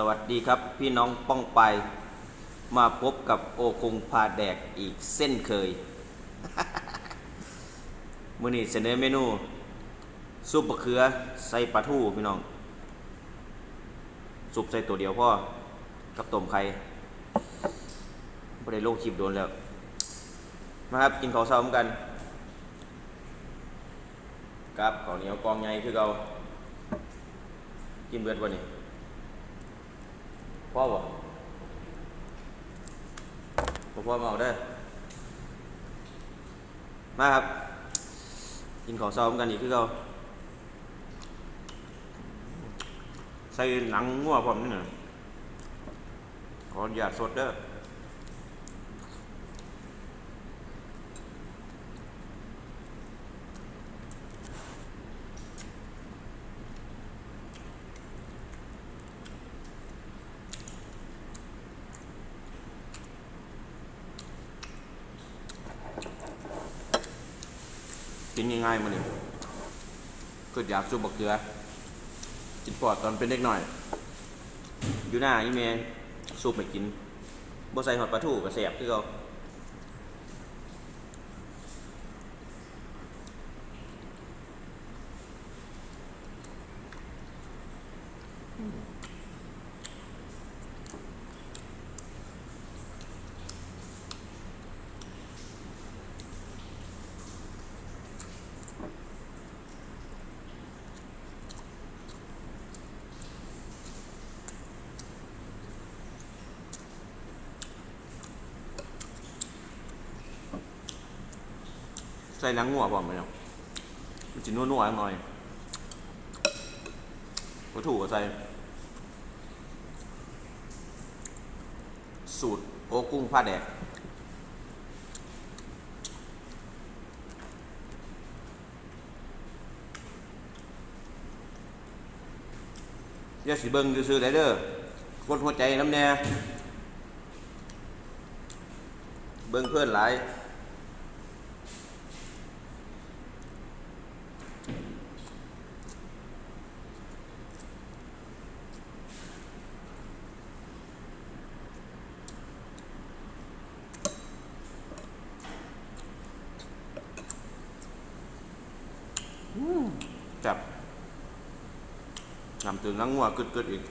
สวัสดีครับพี่น้องป้องไป มาพบกับโอคงพาแดกอีกเส้นเคยมื่อนี้เสนอเมนูซุปบะเขือใส่ปลาทูพี่น้องซุปใส่ตัวเดียวพ่อกับต้มไข่ไม่ได้ลงคลิปโดนแล้วมาครับกินข้าวเช้าเหมือนกันครับข้าวเหนียวกองใหญ่คือเรากินเบิดวันนี้ พ่อบอกพ่อพ่อมาเอาได้ มาครับ กินของซ้อมกันอีกคือเราใส่หนังงัวพร้อมนี่น่ะขออนุญาตสดเด้อ กินง่ายๆมาเนี่ยก็อยากซุปบักเกลือกินปอดตอนเป็นเด็กหน่อย อยู่หน้าอีเมย์ซุปไม่กินบ่ใส่หอดปลาทูกระเสียบคือเขา ใส่นังงัวพอมไหมเนาะมันจะนัวๆหน่อยปลาทูก็ใส่สูตรโอกุ้งผ้าแดกอย่าสิเบิ่งซื่อได้เด้อกดหัวใจน้ำแน่ เบิ่งเพื่อนหลาย จับนำตื่นแล้วงัวกึดๆอีก